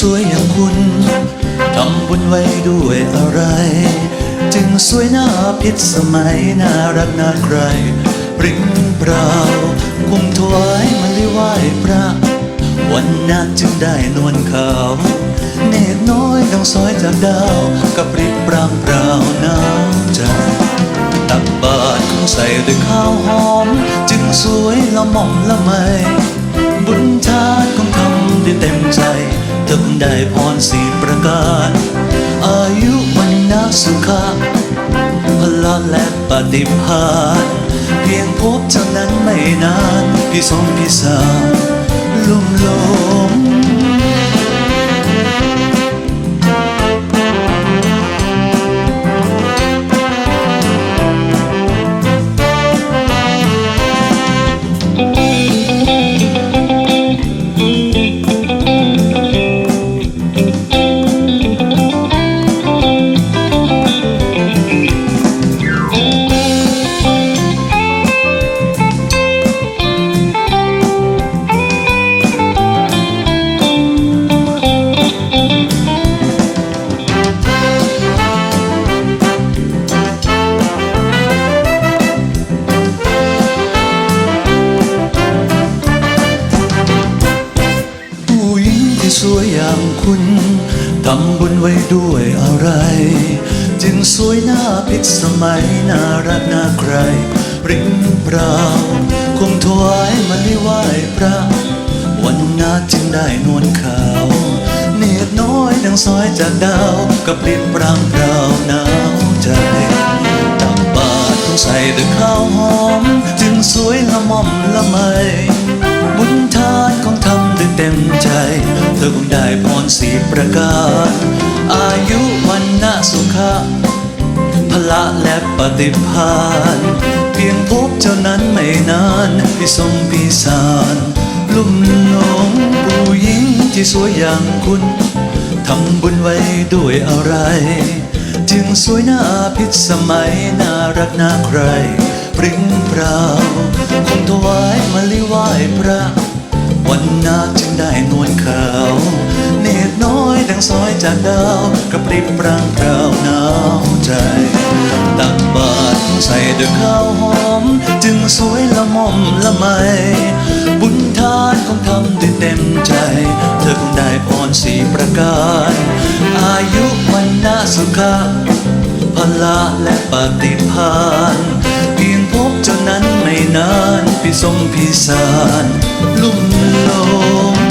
สวยอย่างคุณทำบุญไว้ด้วยอะไร จึงสวยหน้าพิษสมัยน่ารักน่าใครปริ้งเปล่าคุมถวายมันได้ไหว้พระ วันนั้นจึงได้นวลขาว เนตรน้อยดังซอยจากดาวกับริบปรางเปล่าน้ำใจตักบาตรคงใส่ด้วยข้าวหอม เธอคงได้พรสีประการ อายุวันนาสุขะพละและปฏิภาณเพียงพบเท่านั้นไม่นาน พี่สมพี่สาวลุ่มหลง สวยอย่างคุณทำบุญไว้ด้วยอะไร จึงสวยหน้าพิษสมัยน่ารักน่าใครปริ้งเปล่าคงถวายมันได้ไหวพระวันนาจึงได้นวลขาว เนตรน้อยดังซอยจากดาวกับปลิดปรางเปล่าหนาวใจตักบาตรคงใส่ด้วยข้าวหอม จึงสวยละม่อมละไมบุญทานของทำด้วยเต็ม เธอคงได้พรสีประการอายุวันนาสุขะพละและปฏิภาณเพียงพบเท่านั้นไม่นานพี่สมพี่สารลุ่มหลงผู้หญิงที่สวยอย่างคุณทำบุญไว้ด้วยอะไร จึงสวยหน้าพิษสมัยน่ารักน่าใครปริ้งเปล่าคงถวายมาลิไหว้พระ จากดาวกระปริบปรางเปล่าหนาวใจ ตักบาตรใส่ด้วยข้าวหอม จึงสวยละม่อมละไม บุญทานคงทำด้วยเต็มใจ เธอคงได้พรสีประการ อายุวันนาสุขะพละและปฏิภาณเพียงพบเท่านั้นไม่นาน พี่สมพี่สารลุ่มลง